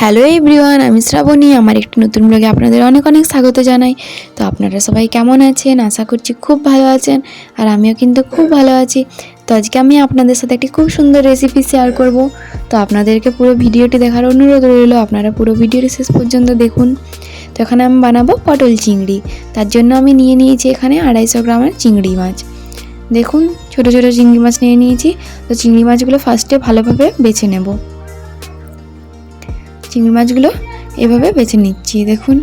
Hello everyone আমি শ্রাবণী, আমার একটি নতুন ব্লগে আপনাদের অনেক অনেক স্বাগত জানাই। তো আপনারা সবাই কেমন আছেন? আশা করছি খুব ভালো আছেন, আর আমিও কিন্তু খুব ভালো আছি। তো আজকে আমি আপনাদের সাথে একটি খুব সুন্দর রেসিপি শেয়ার করব। তো আপনাদেরকে পুরো ভিডিওটি দেখার অনুরোধ রইল, আপনারা পুরো ভিডিওটি শেষ পর্যন্ত দেখুন। তো এখানে আমি বানাবো পটল চিংড়ি, তার জন্য আমি নিয়ে নিয়েছি এখানে আড়াইশো গ্রামের চিংড়ি মাছ। দেখুন, ছোট ছোট চিংড়ি মাছ নিয়ে নিয়েছি। তো চিংড়ি মাছগুলো ফার্স্টে ভালোভাবে বেছে নেব। চিংড়ি মাছগুলো এভাবে বেছে নিচ্ছি, দেখুন।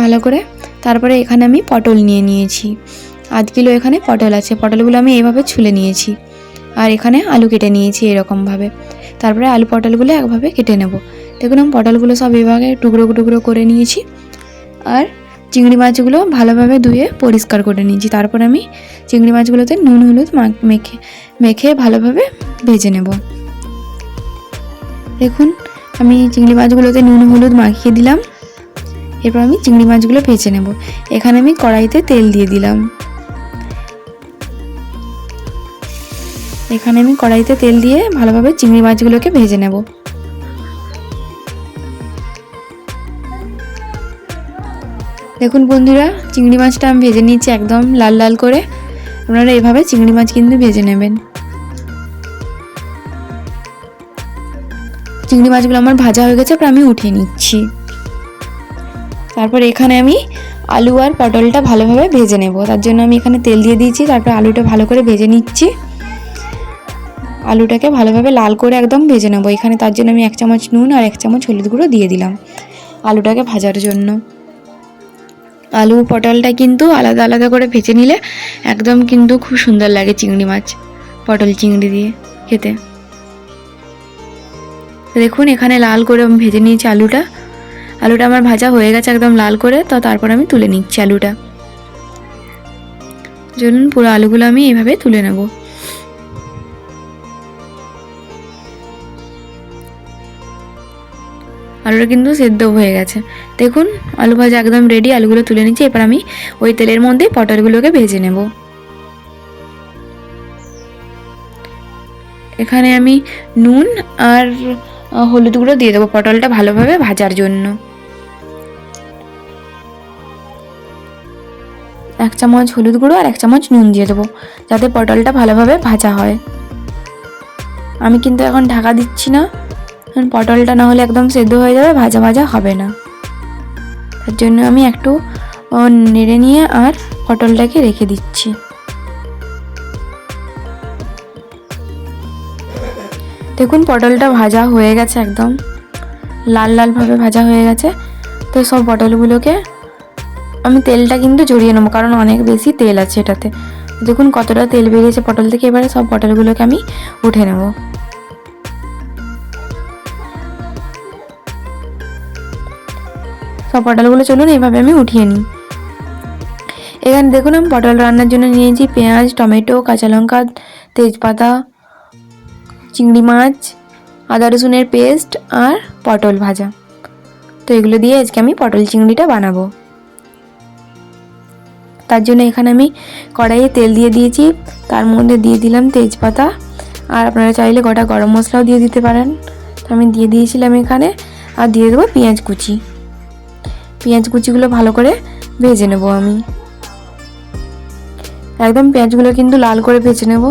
ভালো করে। তারপরে এখানে আমি পটল নিয়ে নিয়েছি। আধ কিলো এখানে পটল আছে। পটলগুলো আমি এভাবে ছুলে নিয়েছি। আর এখানে আলু কেটে নিয়েছি এরকমভাবে। তারপরে আলু পটলগুলো একভাবে কেটে নেব। দেখুন, আমি পটলগুলো সব এভাবে টুকরো টুকরো করে নিয়েছি। আর চিংড়ি মাছগুলো ভালোভাবে ধুয়ে পরিষ্কার করে নিয়েছি। তারপর আমি চিংড়ি মাছগুলোতে নুন, হলুদ মেখে মেখে ভালোভাবে ভেজে নেব। দেখুন আমি চিংড়ি মাছগুলোতে নুন, হলুদ মাখিয়ে দিলাম। এরপর আমি চিংড়ি মাছগুলো ভেজে নেব। এখানে আমি কড়াইতে তেল দিয়ে দিলাম। এখানে আমি কড়াইতে তেল দিয়ে ভালোভাবে চিংড়ি মাছগুলোকে ভেজে নেব। দেখুন বন্ধুরা, চিংড়ি মাছটা আমি ভেজে নিচ্ছি একদম লাল লাল করে। আপনারা এভাবে চিংড়ি মাছ কিন্তু ভেজে নেবেন। চিংড়ি মাছগুলো আমার ভাজা হয়ে গেছে আমি উঠিয়ে নিচ্ছি। তারপর এখানে আমি আলু আর পটলটা ভালোভাবে ভেজে নেব। তার জন্য আমি এখানে তেল দিয়ে দিয়েছি, তারপর আলুটা ভালো করে ভেজে নিচ্ছি। আলুটাকে ভালোভাবে লাল করে একদম ভেজে নেব। এখানে তার জন্য আমি এক চামচ নুন আর এক চামচ হলুদ গুঁড়ো দিয়ে দিলাম আলুটাকে ভাজার জন্য। আলু পটলটা কিন্তু আলাদা আলাদা করে ভেজে নিলে একদম কিন্তু খুব সুন্দর লাগে চিংড়ি মাছ, পটল চিংড়ি দিয়ে খেতে। দেখুন, এখানে লাল করে আমি ভেজে নিয়েছি আলুটা। আলুটা আমার ভাজা হয়ে গেছে একদম লাল করে, তো তারপর আমি তুলে নিচ্ছি আলুটা। চলুন, পুরো আলুগুলো আমি এইভাবে তুলে নেব। আলুটা কিন্তু সেদ্ধ হয়ে গেছে। দেখুন, আলু ভাজা একদম রেডি আলুগুলো তুলে নিচ্ছি। এবার আমি ওই তেলের মধ্যে পটলগুলোকে ভেজে নেব। এখানে আমি নুন আর হলুদ গুঁড়ো দিয়ে দেবো পটলটা ভালোভাবে ভাজার জন্য। এক চামচ হলুদ গুঁড়ো আর এক চামচ নুন দিয়ে দেবো, যাতে পটলটা ভালোভাবে ভাজা হয়। আমি কিন্তু এখন ঢাকা দিচ্ছি না, কারণ পটলটা না হলে একদম সেদ্ধ হয়ে যাবে, ভাজা ভাজা হবে না। তার জন্য আমি একটু নেড়ে নিয়ে আর পটলটাকে রেখে দিচ্ছি। দেখুন পটলটা ভাজা হয়ে গেছে একদম। লাল লালভাবে ভাজা হয়ে গেছে। তো সব পটলগুলোকে আমি তেলটা কিন্তু জড়িয়ে নেব, কারণ অনেক বেশি তেল আছে এটাতে। দেখুন কতটা তেল বেরিয়েছে পটল থেকে, এবারে সব পটলগুলোকে আমি উঠে নেব। সব পটলগুলো চলুন এইভাবে আমি উঠিয়ে নিই। এখানে দেখুন আমি পটল রান্নার জন্য নিয়েছি পেঁয়াজ, টমেটো, কাঁচা লঙ্কা, তেজপাতা চিংড়ি মাছ, আদা রসুনের পেস্ট আর পটল ভাজা। তো এগুলো দিয়ে আজকে আমি পটল চিংড়িটা বানাবো। তার জন্য এখানে আমি কড়াইয়ে তেল দিয়ে দিয়েছি। তার মধ্যে দিয়ে দিলাম তেজপাতা। আর আপনারা চাইলে গোটা গরম মশলাও দিয়ে দিতে পারেন। তো আমি দিয়ে দিয়েছিলাম এখানে। আর দিয়ে দেবো পেঁয়াজ কুচি। পেঁয়াজ কুচিগুলো ভালো করে ভেজে নেব আমি। একদম পেঁয়াজগুলো কিন্তু লাল করে ভেজে নেব।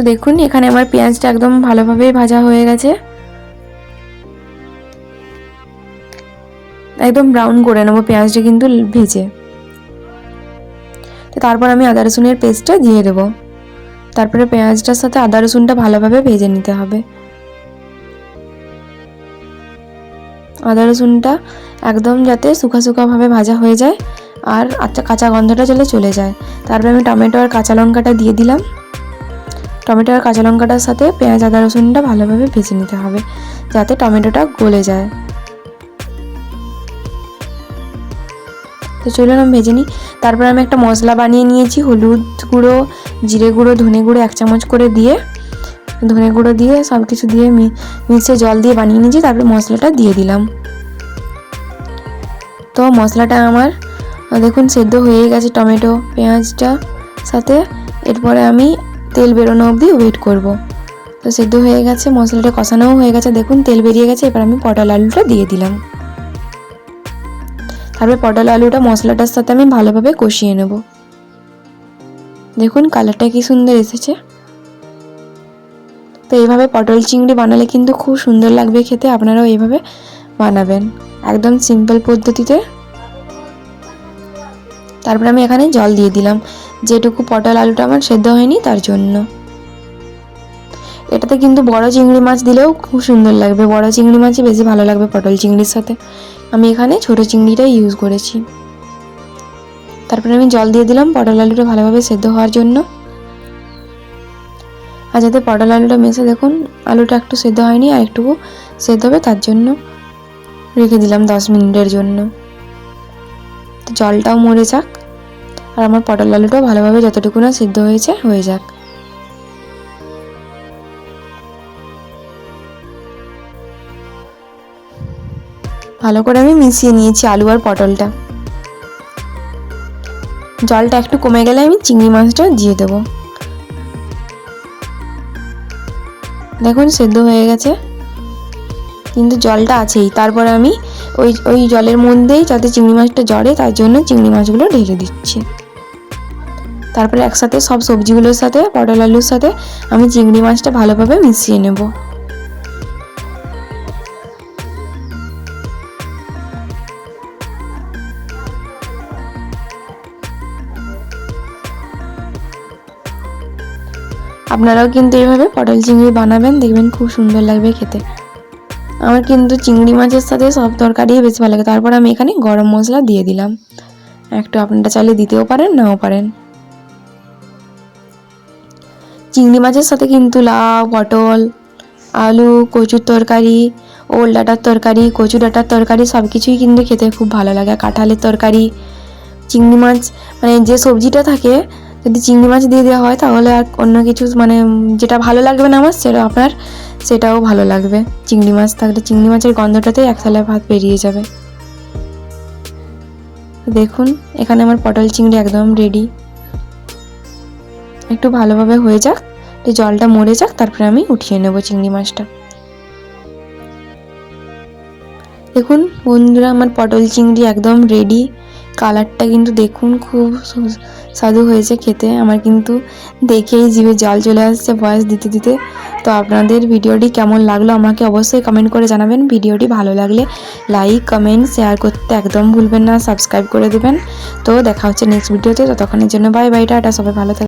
তো দেখুন, এখানে আমার পেঁয়াজটা একদম ভালোভাবে ভাজা হয়ে গেছে। একদম ব্রাউন করে নেব পেঁয়াজটা কিন্তু ভেজে। তো তারপর আমি আদা রসুনের পেস্টটা দিয়ে দেবো। তারপরে পেঁয়াজটার সাথে আদা রসুনটা ভালোভাবে ভেজে নিতে হবে। আদা রসুনটা একদম যাতে শুকা শুকাভাবে ভাজা হয়ে যায় আর আচ্ছা কাঁচা গন্ধটা চলে চলে যায়। তারপরে আমি টমেটো আর কাঁচা লঙ্কাটা দিয়ে দিলাম। টমেটো আর কাঁচা লঙ্কাটার সাথে পেঁয়াজ, আদা, রসুনটা ভালোভাবে ভেজে নিতে হবে, যাতে টমেটোটা গলে যায়। তো চলুন আমি ভেজে নিই। তারপর আমি একটা মশলা বানিয়ে নিয়েছি, হলুদ গুঁড়ো, জিরে গুঁড়ো, ধনে গুঁড়ো এক চামচ করে দিয়ে, ধনে গুঁড়ো দিয়ে সব কিছু দিয়ে মিক্সে জল দিয়ে বানিয়ে নিয়েছি, তারপরে মশলাটা দিয়ে দিলাম। তো মশলাটা আমার, দেখুন সেদ্ধ হয়ে গেছে টমেটো, পেঁয়াজটা সাথে, এরপরে আমি তেল বেরোনো অবধি ওয়েট করব। তো সেদ্ধ হয়ে গেছে, মশলাটা কষানোও হয়ে গেছে। দেখুন, তেল বেরিয়ে গেছে, এবার আমি পটল আলুটা দিয়ে দিলাম। তারপরে পটল আলুটা মশলাটার সাথে আমি ভালোভাবে কষিয়ে নেব। দেখুন কালারটা কি সুন্দর এসেছে। তো এইভাবে পটল চিংড়ি বানালে কিন্তু খুব সুন্দর লাগবে খেতে, আপনারাও এইভাবে বানাবেন। একদম সিম্পল পদ্ধতিতে। তারপরে আমি এখানে জল দিয়ে দিলাম। যেটুকু পটল আলুটা আমার সেদ্ধ হয়নি, তার জন্য। এটাতে কিন্তু বড় চিংড়ি মাছ দিলেও খুব সুন্দর লাগবে। বড় চিংড়ি মাছই বেশি ভালো লাগবে পটল চিংড়ির সাথে। আমি এখানে ছোট চিংড়িটাই ইউজ করেছি। তারপরে আমি জল দিয়ে দিলাম পটল আলুটা ভালোভাবে সেদ্ধ হওয়ার জন্য। আর যাতে পটল আলুটা মেশে, দেখুন, আলুটা একটু সেদ্ধ হয়নি আর একটুকু সেদ্ধ হবে, তার জন্য রেখে দিলাম দশ মিনিটের জন্য। জলটাও মরে যাক। আর আমার পটল আলুটাও ভালোভাবে যতটুকু না সিদ্ধ হয়েছে, হয়ে যাক। ভালো করে আমি মিশিয়ে নিয়েছি আলু আর পটলটা। জলটা একটু কমে গেলে আমি চিংড়ি মাছটা দিয়ে দেবো। দেখুন, সেদ্ধ হয়ে গেছে। কিন্তু জলটা আছেই। তারপরে আমি ওই ওই জলের মধ্যেই যাতে চিংড়ি মাছটা জড়ে তার জন্য চিংড়ি মাছগুলো ঢেলে দিচ্ছি। তারপরে একসাথে সব সবজিগুলোর সাথে, পটল আলুর সাথে আমি চিংড়ি মাছটা ভালোভাবে মিশিয়ে নেব। আপনারাও কিন্তু এইভাবে পটল চিংড়ি বানাবেন, দেখবেন খুব সুন্দর লাগবে খেতে। আমার কিন্তু চিংড়ি মাছের সাথে সব তরকারি বেশি ভালো লাগে। তারপর আমি এখানে গরম মশলা দিয়ে দিলাম। একটু আপনারা চাইলে দিতেও পারেন, নাও পারেন। চিংড়ি মাছের সাথে কিন্তু লাউ, পটল, আলু, কচুর তরকারি, ওল ডাঁটার তরকারি, কচু ডাঁটার তরকারি সব কিছুই কিন্তু খেতে খুব ভালো লাগে। কাঁঠালের তরকারি, চিংড়ি মাছ মানে যে সবজিটা থাকে যদি চিংড়ি মাছ দিয়ে দেওয়া হয়, তাহলে আর অন্য কিছু মানে যেটা ভালো লাগবে না আমার, সেটা আপনার, সেটাও ভালো লাগবে। চিংড়ি মাছ থাকলে চিংড়ি মাছের গন্ধটাতেই এক থালা ভাত বেরিয়ে যাবে। দেখুন, এখানে আমার পটল চিংড়ি একদম রেডি একটু ভালোভাবে হয়ে যাক জলটা মরে যাক, তারপরে আমি উঠিয়ে নেব চিংড়ি মাছটা। দেখুন, বন্ধুরা, আমার পটল চিংড়ি একদম রেডি কালারটা কিন্তু দেখুন খুব স্বাদু হয়েছে খেতে। আমার কিন্তু দেখেই জিভে জল চলে আসছে বয়স দিতে দিতে। তো আপনাদের ভিডিওটি কেমন লাগল আমাকে অবশ্যই কমেন্ট করে জানাবেন। ভিডিওটি ভালো লাগলে লাইক কমেন্ট শেয়ার করতে একদম ভুলবেন না সাবস্ক্রাইব করে দেবেন। তো দেখা হচ্ছে নেক্সট ভিডিওতে ততক্ষণের জন্য বাই বাই টাটা, সবাই ভালো থাকবে